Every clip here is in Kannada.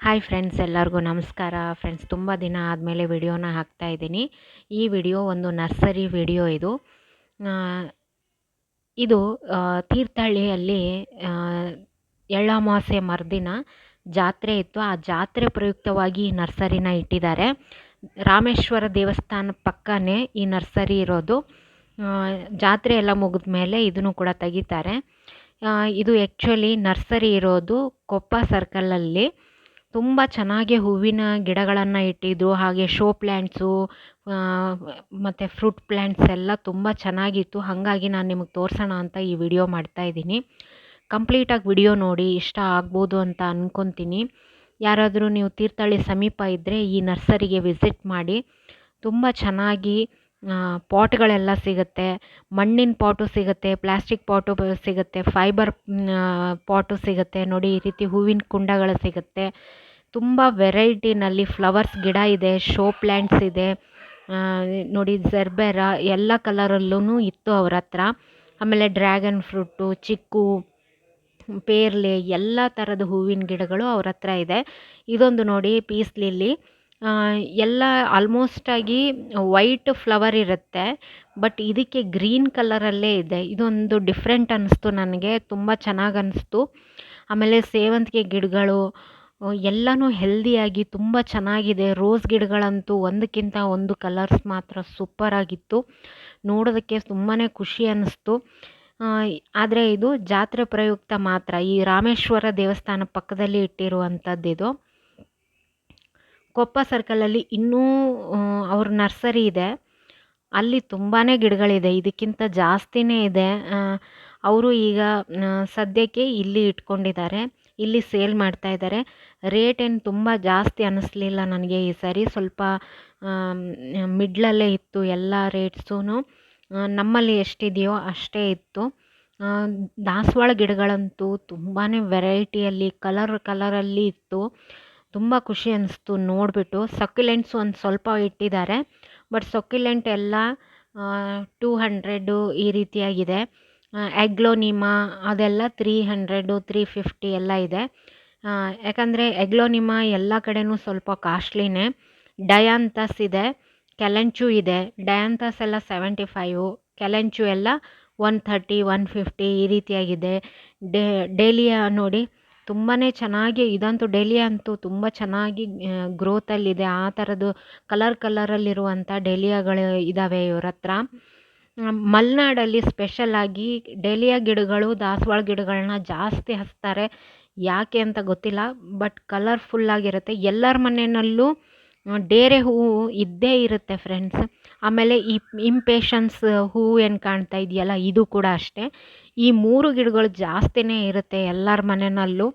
ಹಾಯ್ ಫ್ರೆಂಡ್ಸ್ ಎಲ್ಲರಿಗೂ ನಮಸ್ಕಾರ. ಫ್ರೆಂಡ್ಸ್ ತುಂಬ ದಿನ ಆದಮೇಲೆ ವಿಡಿಯೋನ ಹಾಕ್ತಾ ಇದ್ದೀನಿ. ಈ ವಿಡಿಯೋ ಒಂದು ನರ್ಸರಿ ವಿಡಿಯೋ ಇದು. ಇದು ತೀರ್ಥಹಳ್ಳಿಯಲ್ಲಿ ಎಳ್ಳಾಮಾಸೆ ಮರುದಿನ ಜಾತ್ರೆ ಇತ್ತು. ಆ ಜಾತ್ರೆ ಪ್ರಯುಕ್ತವಾಗಿ ಈ ನರ್ಸರಿನ ಇಟ್ಟಿದ್ದಾರೆ. ರಾಮೇಶ್ವರ ದೇವಸ್ಥಾನ ಪಕ್ಕನೇ ಈ ನರ್ಸರಿ ಇರೋದು. ಜಾತ್ರೆ ಎಲ್ಲ ಮುಗಿದ ಮೇಲೆ ಇದನ್ನು ಕೂಡ ತೆಗಿತಾರೆ. ಇದು ಆ್ಯಕ್ಚುಲಿ ನರ್ಸರಿ ಇರೋದು ಕೊಪ್ಪ ಸರ್ಕಲಲ್ಲಿ ತುಂಬ ಚೆನ್ನಾಗಿ ಹೂವಿನ ಗಿಡಗಳನ್ನು ಇಟ್ಟಿದ್ದರು ಹಾಗೆ ಶೋ ಪ್ಲ್ಯಾಂಟ್ಸು ಮತ್ತು ಫ್ರೂಟ್ ಪ್ಲ್ಯಾಂಟ್ಸ್ ಎಲ್ಲ ತುಂಬ ಚೆನ್ನಾಗಿತ್ತು. ಹಾಗಾಗಿ ನಾನು ನಿಮಗೆ ತೋರಿಸೋಣ ಅಂತ ಈ ವಿಡಿಯೋ ಮಾಡ್ತಾ ಇದ್ದೀನಿ. ಕಂಪ್ಲೀಟಾಗಿ ವಿಡಿಯೋ ನೋಡಿ, ಇಷ್ಟ ಆಗ್ಬೋದು ಅಂತ ಅಂದ್ಕೊತೀನಿ ಯಾರಾದರೂ ನೀವು ತೀರ್ಥಹಳ್ಳಿ ಸಮೀಪ ಇದ್ದರೆ ಈ ನರ್ಸರಿಗೆ ವಿಸಿಟ್ ಮಾಡಿ. ತುಂಬ ಚೆನ್ನಾಗಿ ಪಾಟ್ಗಳೆಲ್ಲ ಸಿಗುತ್ತೆ. ಮಣ್ಣಿನ ಪಾಟು ಸಿಗುತ್ತೆ, ಪ್ಲಾಸ್ಟಿಕ್ ಪಾಟು ಸಿಗುತ್ತೆ, ಫೈಬರ್ ಪಾಟು ಸಿಗುತ್ತೆ. ನೋಡಿ, ಈ ರೀತಿ ಹೂವಿನ ಕುಂಡಗಳು ಸಿಗುತ್ತೆ. ತುಂಬ ವೆರೈಟಿನಲ್ಲಿ ಫ್ಲವರ್ಸ್ ಗಿಡ ಇದೆ, ಶೋ ಪ್ಲ್ಯಾಂಟ್ಸ್ ಇದೆ. ನೋಡಿ, ಜರ್ಬೆರ ಎಲ್ಲ ಕಲರಲ್ಲೂ ಇತ್ತು ಅವ್ರ ಹತ್ರ. ಆಮೇಲೆ ಡ್ರ್ಯಾಗನ್ ಫ್ರೂಟು, ಚಿಕ್ಕು, ಪೇರ್ಲೆ ಎಲ್ಲ ಥರದ ಹೂವಿನ ಗಿಡಗಳು ಅವ್ರ ಹತ್ರ ಇದೆ. ಇದೊಂದು ನೋಡಿ ಪೀಸ್ ಲಿಲ್ಲಿ. ಎಲ್ಲ ಆಲ್ಮೋಸ್ಟ್ ಆಗಿ ವೈಟ್ ಫ್ಲವರ್ ಇರುತ್ತೆ ಬಟ್ ಇದಕ್ಕೆ ಗ್ರೀನ್ ಕಲರಲ್ಲೇ ಇದೆ. ಇದೊಂದು ಡಿಫ್ರೆಂಟ್ ಅನ್ನಿಸ್ತು ನನಗೆ, ತುಂಬ ಚೆನ್ನಾಗಿ ಅನ್ನಿಸ್ತು ಆಮೇಲೆ ಸೇವಂತಿಗೆ ಗಿಡಗಳು ಎಲ್ಲನೂ ಹೆಲ್ದಿಯಾಗಿ ತುಂಬ ಚೆನ್ನಾಗಿದೆ. ರೋಸ್ ಗಿಡಗಳಂತೂ ಒಂದಕ್ಕಿಂತ ಒಂದು ಕಲರ್ಸ್ ಮಾತ್ರ ಸೂಪರಾಗಿತ್ತು ನೋಡೋದಕ್ಕೆ ತುಂಬಾ ಖುಷಿ ಅನ್ನಿಸ್ತು ಆದರೆ ಇದು ಜಾತ್ರೆ ಪ್ರಯುಕ್ತ ಮಾತ್ರ. ಈ ರಾಮೇಶ್ವರ ದೇವಸ್ಥಾನ ಪಕ್ಕದಲ್ಲಿ ಇಟ್ಟಿರುವಂಥದ್ದು ಇದು ಕೊಪ್ಪ ಸರ್ಕಲಲ್ಲಿ ಇನ್ನೂ ಅವ್ರ ನರ್ಸರಿ ಇದೆ. ಅಲ್ಲಿ ತುಂಬಾ ಗಿಡಗಳಿದೆ. ಇದಕ್ಕಿಂತ ಜಾಸ್ತಿನೇ ಇದೆ. ಅವರು ಈಗ ಸದ್ಯಕ್ಕೆ ಇಲ್ಲಿ ಇಟ್ಕೊಂಡಿದ್ದಾರೆ. ಇಲ್ಲಿ ಸೇಲ್ ಮಾಡ್ತಾ ಇದ್ದಾರೆ. ರೇಟ್ ಏನು ತುಂಬ ಜಾಸ್ತಿ ಅನ್ನಿಸ್ಲಿಲ್ಲ ನನಗೆ ಈ ಸರಿ. ಸ್ವಲ್ಪ ಮಿಡ್ಲಲ್ಲೇ ಇತ್ತು ಎಲ್ಲ ರೇಟ್ಸೂ ನಮ್ಮಲ್ಲಿ ಎಷ್ಟಿದೆಯೋ ಅಷ್ಟೇ ಇತ್ತು. ದಾಸವಾಳ ಗಿಡಗಳಂತೂ ತುಂಬಾ ವೆರೈಟಿಯಲ್ಲಿ ಕಲರ್ ಕಲರಲ್ಲಿ ಇತ್ತು. ತುಂಬ ಖುಷಿ ಅನ್ನಿಸ್ತು ನೋಡಿಬಿಟ್ಟು. ಸಕ್ಯುಲೆಂಟ್ಸ್ ಒಂದು ಸ್ವಲ್ಪ ಇಟ್ಟಿದ್ದಾರೆ. ಬಟ್ ಸೊಕ್ಯುಲೆಂಟ್ ಎಲ್ಲ ಟೂ ಹಂಡ್ರೆಡು ಈ ರೀತಿಯಾಗಿದೆ. ಎಗ್ಲೋನಿಮಾ ಅದೆಲ್ಲ ತ್ರೀ ಹಂಡ್ರೆಡು ತ್ರೀ ಫಿಫ್ಟಿ ಎಲ್ಲ ಇದೆ. ಯಾಕಂದರೆ ಎಗ್ಲೋನಿಮಾ ಎಲ್ಲ ಕಡೆನೂ ಸ್ವಲ್ಪ ಕಾಸ್ಟ್ಲಿನೇ ಡಯಾಂತಸ್ ಇದೆ ಕೆಲೆಂಚು ಇದೆ. ಡಯಾಂತಸ್ ಎಲ್ಲ ಸೆವೆಂಟಿ ಫೈವು ಕೆಲೆಂಚು ಎಲ್ಲ ಒನ್ ಥರ್ಟಿ ಒನ್ ಫಿಫ್ಟಿ ಈ ರೀತಿಯಾಗಿದೆ. ಡೇಲಿಯಾ ನೋಡಿ ತುಂಬಾ ಚೆನ್ನಾಗಿ ಇದಂತೂ ಡೆಲಿಯಾ ಅಂತೂ ತುಂಬ ಚೆನ್ನಾಗಿ ಗ್ರೋತಲ್ಲಿದೆ ಆ ಥರದ್ದು ಕಲರ್ ಕಲರಲ್ಲಿರುವಂಥ ಡೆಲಿಯಾಗಳು ಇದ್ದಾವೆ ಇವ್ರ ಹತ್ರ. ಮಲೆನಾಡಲ್ಲಿ ಸ್ಪೆಷಲಾಗಿ ಡೆಲಿಯಾ ಗಿಡಗಳು, ದಾಸವಾಳ ಗಿಡಗಳನ್ನ ಜಾಸ್ತಿ ಹಚ್ತಾರೆ. ಯಾಕೆ ಅಂತ ಗೊತ್ತಿಲ್ಲ ಬಟ್ ಕಲರ್ಫುಲ್ಲಾಗಿರುತ್ತೆ ಎಲ್ಲರ ಮನೆಯಲ್ಲೂ ಡೇರೆ ಹೂವು ಇದ್ದೇ ಇರುತ್ತೆ ಫ್ರೆಂಡ್ಸ್ ಆಮೇಲೆ ಈ ಇಂಪೇಷನ್ಸ್ ಹೂವು ಏನು ಕಾಣ್ತಾ ಇದೆಯಲ್ಲ, ಇದು ಕೂಡ ಅಷ್ಟೇ. ಈ ಮೂರು ಗಿಡಗಳು ಜಾಸ್ತಿನೇ ಇರುತ್ತೆ ಎಲ್ಲರ ಮನೆಯಲ್ಲೂ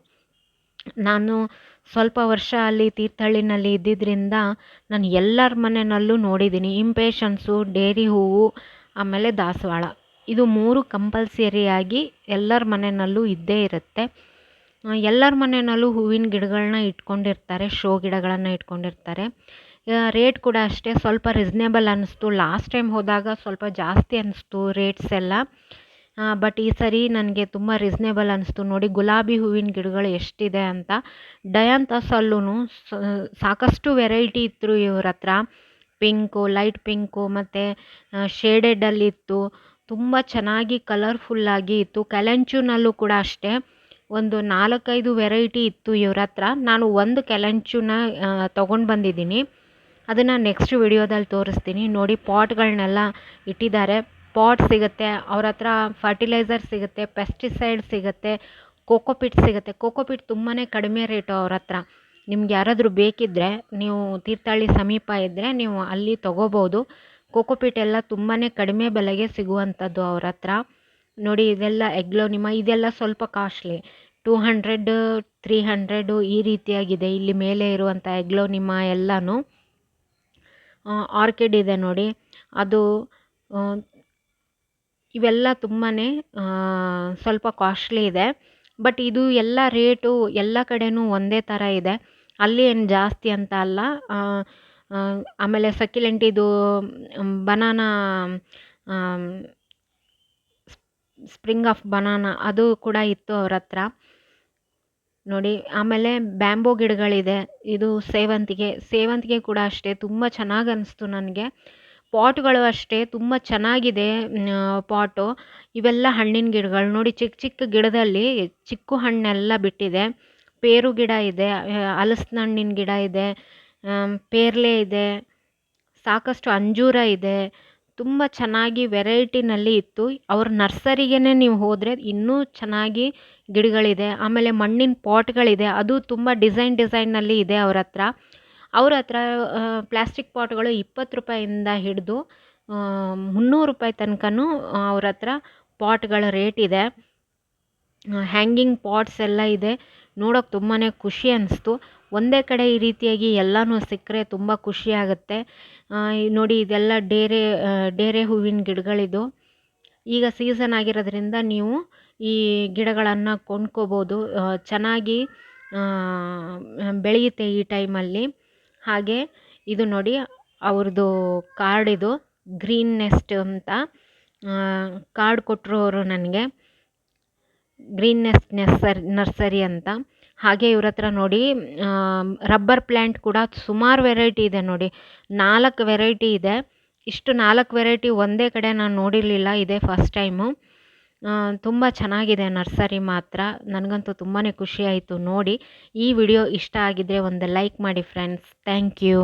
ನಾನು ಸ್ವಲ್ಪ ವರ್ಷ ಅಲ್ಲಿ ತೀರ್ಥಹಳ್ಳಿನಲ್ಲಿ ಇದ್ದಿದ್ದರಿಂದ ನಾನು ಎಲ್ಲರ ಮನೆಯಲ್ಲೂ ನೋಡಿದ್ದೀನಿ. ಇಂಪೇಷನ್ಸು ಡೇರಿ ಹೂವು ಆಮೇಲೆ ದಾಸವಾಳ. ಇದು ಮೂರು ಕಂಪಲ್ಸರಿಯಾಗಿ ಎಲ್ಲರ ಮನೆಯಲ್ಲೂ ಇದ್ದೇ ಇರುತ್ತೆ. ಎಲ್ಲರ ಮನೆಯಲ್ಲೂ ಹೂವಿನ ಗಿಡಗಳನ್ನ ಇಟ್ಕೊಂಡಿರ್ತಾರೆ, ಶೋ ಗಿಡಗಳನ್ನು ಇಟ್ಕೊಂಡಿರ್ತಾರೆ. ರೇಟ್ ಕೂಡ ಅಷ್ಟೇ, ಸ್ವಲ್ಪ ರೀಸ್ನೇಬಲ್ ಅನ್ನಿಸ್ತು ಲಾಸ್ಟ್ ಟೈಮ್ ಹೋದಾಗ ಸ್ವಲ್ಪ ಜಾಸ್ತಿ ಅನ್ನಿಸ್ತು ರೇಟ್ಸ್ ಎಲ್ಲ. ಬಟ್ ಈ ಸರಿ ನನಗೆ ತುಂಬ ರೀಸ್ನೇಬಲ್ ಅನ್ನಿಸ್ತು ನೋಡಿ, ಗುಲಾಬಿ ಹೂವಿನ ಗಿಡಗಳು ಎಷ್ಟಿದೆ ಅಂತ. ಡಯಾಂತಸಲ್ಲೂ ಸಾಕಷ್ಟು ವೆರೈಟಿ ಇತ್ತು ಇವ್ರ ಹತ್ರ. ಪಿಂಕು ಲೈಟ್ ಪಿಂಕು ಮತ್ತು ಶೇಡೆಡಲ್ಲಿತ್ತು ತುಂಬ ಚೆನ್ನಾಗಿ ಕಲರ್ಫುಲ್ಲಾಗಿ ಇತ್ತು. ಕ್ಯಾಲೆಂಚೂನಲ್ಲೂ ಕೂಡ ಅಷ್ಟೇ. ಒಂದು ನಾಲ್ಕೈದು ವೆರೈಟಿ ಇತ್ತು ಇವ್ರ ಹತ್ರ. ನಾನು ಒಂದು ಕೆಲಂಚುನ ತೊಗೊಂಡು ಬಂದಿದ್ದೀನಿ. ಅದನ್ನು ನೆಕ್ಸ್ಟ್ ವಿಡಿಯೋದಲ್ಲಿ ತೋರಿಸ್ತೀನಿ. ನೋಡಿ ಪಾಟ್ಗಳನ್ನೆಲ್ಲ ಇಟ್ಟಿದ್ದಾರೆ. ಪಾಟ್ ಸಿಗುತ್ತೆ, ಅವ್ರ ಹತ್ರ ಫರ್ಟಿಲೈಸರ್ ಸಿಗುತ್ತೆ, ಪೆಸ್ಟಿಸೈಡ್ ಸಿಗುತ್ತೆ, ಕೋಕೋಪಿಟ್ ಸಿಗುತ್ತೆ. ಕೋಕೋಪಿಟ್ ತುಂಬಾ ಕಡಿಮೆ ರೇಟು ಅವ್ರ ಹತ್ರ. ನಿಮ್ಗೆ ಯಾರಾದರೂ ಬೇಕಿದ್ದರೆ ನೀವು ತೀರ್ಥಹಳ್ಳಿ ಸಮೀಪ ಇದ್ದರೆ ನೀವು ಅಲ್ಲಿ ತೊಗೋಬೋದು. ಕೋಕೋಪಿಟ್ ಎಲ್ಲ ತುಂಬಾ ಕಡಿಮೆ ಬೆಲೆಗೆ ಸಿಗುವಂಥದ್ದು ಅವ್ರ ಹತ್ರ. ನೋಡಿ, ಇದೆಲ್ಲ ಎಗ್ಲೋನಿಮಾ, ಇದೆಲ್ಲ ಸ್ವಲ್ಪ costly. Two hundred three hundred ಈ ರೀತಿಯಾಗಿದೆ. ಇಲ್ಲಿ ಮೇಲೆ ಇರುವಂಥ ಎಗ್ಲೋನಿಮಾ ಎಲ್ಲನೂ ಆರ್ಕಿಡ್ ಇದೆ ನೋಡಿ. ಅದು ಇವೆಲ್ಲ ತುಂಬಾ ಸ್ವಲ್ಪ ಕಾಸ್ಟ್ಲಿ ಇದೆ. ಬಟ್ ಇದು ಎಲ್ಲ ರೇಟು ಎಲ್ಲ ಕಡೆನೂ ಒಂದೇ ಥರ ಇದೆ. ಅಲ್ಲಿ ಏನು ಜಾಸ್ತಿ ಅಂತ ಅಲ್ಲ ಆಮೇಲೆ ಸಕ್ಯುಲೆಂಟ್ ಇದು ಬನಾನಾ ಸ್ಪ್ರಿಂಗ್ ಆಫ್ ಬನಾನಾ ಅದು ಕೂಡ ಇತ್ತು ಅವ್ರ ಹತ್ರ. ನೋಡಿ, ಆಮೇಲೆ ಬ್ಯಾಂಬೋ ಗಿಡಗಳಿದೆ. ಇದು ಸೇವಂತಿಗೆ. ಸೇವಂತಿಗೆ ಕೂಡ ಅಷ್ಟೇ, ತುಂಬ ಚೆನ್ನಾಗಿ ಅನಿಸ್ತು ನನಗೆ. ಪಾಟ್ಗಳು ಅಷ್ಟೇ, ತುಂಬ ಚೆನ್ನಾಗಿದೆ ಪಾಟು. ಇವೆಲ್ಲ ಹಣ್ಣಿನ ಗಿಡಗಳು. ನೋಡಿ ಚಿಕ್ಕ ಚಿಕ್ಕ ಗಿಡದಲ್ಲಿ ಚಿಕ್ಕು ಹಣ್ಣೆಲ್ಲ ಬಿಟ್ಟಿದೆ. ಪೇರು ಗಿಡ ಇದೆ ಹಲಸಿನ ಹಣ್ಣಿನ ಗಿಡ ಇದೆ ಪೇರ್ಲೆ ಇದೆ, ಸಾಕಷ್ಟು ಅಂಜೂರ ಇದೆ. ತುಂಬ ಚೆನ್ನಾಗಿ ವೆರೈಟಿನಲ್ಲಿ ಇತ್ತು. ಅವ್ರ ನರ್ಸರಿಗೇ ನೀವು ಹೋದರೆ ಇನ್ನೂ ಚೆನ್ನಾಗಿ ಗಿಡಗಳಿದೆ. ಆಮೇಲೆ ಮಣ್ಣಿನ ಪಾಟ್ಗಳಿದೆ. ಅದು ತುಂಬ ಡಿಸೈನ್ ಡಿಸೈನ್ನಲ್ಲಿ ಇದೆ ಅವ್ರ ಹತ್ರ. ಅವ್ರ ಹತ್ರ ಪ್ಲಾಸ್ಟಿಕ್ ಪಾಟ್ಗಳು ಇಪ್ಪತ್ತು ರೂಪಾಯಿಂದ ಹಿಡಿದು ಮುನ್ನೂರು ರೂಪಾಯಿ ತನಕನೂ ಅವ್ರ ಹತ್ರ ಪಾಟ್ಗಳ ರೇಟ್ ಇದೆ. ಹ್ಯಾಂಗಿಂಗ್ ಪಾಟ್ಸ್ ಎಲ್ಲ ಇದೆ. ನೋಡೋಕೆ ತುಂಬಾ ಖುಷಿ ಅನಿಸ್ತು. ಒಂದೇ ಕಡೆ ಈ ರೀತಿಯಾಗಿ ಎಲ್ಲನೂ ಸಿಕ್ಕರೆ ತುಂಬ ಖುಷಿ ಆಗುತ್ತೆ. ಆ, ನೋಡಿ ಇದೆಲ್ಲ ಡೇರೆ ಡೇರೆ ಹೂವಿನ ಗಿಡಗಳಿದು. ಈಗ ಸೀಸನ್ ಆಗಿರೋದ್ರಿಂದ ನೀವು ಈ ಗಿಡಗಳನ್ನು ಕೊಂಡ್ಕೋಬೋದು. ಚೆನ್ನಾಗಿ ಬೆಳೆಯುತ್ತೆ ಈ ಟೈಮಲ್ಲಿ. ಹಾಗೆ ಇದು ನೋಡಿ ಅವ್ರದ್ದು ಕಾರ್ಡ್ ಇದು ಗ್ರೀನ್ ನೆಸ್ಟ್ ಅಂತ. ಕಾರ್ಡ್ ಕೊಟ್ಟರು ಅವರು ನನಗೆ. ಗ್ರೀನ್ ನೆಸ್ಟ್ ನರ್ಸರಿ ಅಂತ. ಹಾಗೆ ಇವ್ರ ಹತ್ರ ನೋಡಿ ರಬ್ಬರ್ ಪ್ಲ್ಯಾಂಟ್ ಕೂಡ ಸುಮಾರು ವೆರೈಟಿ ಇದೆ ನೋಡಿ. ನಾಲ್ಕು ವೆರೈಟಿ ಇದೆ. ಇಷ್ಟು ನಾಲ್ಕು ವೆರೈಟಿ ಒಂದೇ ಕಡೆ ನಾನು ನೋಡಿರಲಿಲ್ಲ, ಇದೇ ಫಸ್ಟ್ ಟೈಮು ತುಂಬ ಚೆನ್ನಾಗಿದೆ ನರ್ಸರಿ ಮಾತ್ರ. ನನಗಂತೂ ತುಂಬಾ ಖುಷಿ ಆಯಿತು ನೋಡಿ. ಈ ವಿಡಿಯೋ ಇಷ್ಟ ಆಗಿದ್ದರೆ ಒಂದು ಲೈಕ್ ಮಾಡಿ ಫ್ರೆಂಡ್ಸ್ ಥ್ಯಾಂಕ್ ಯು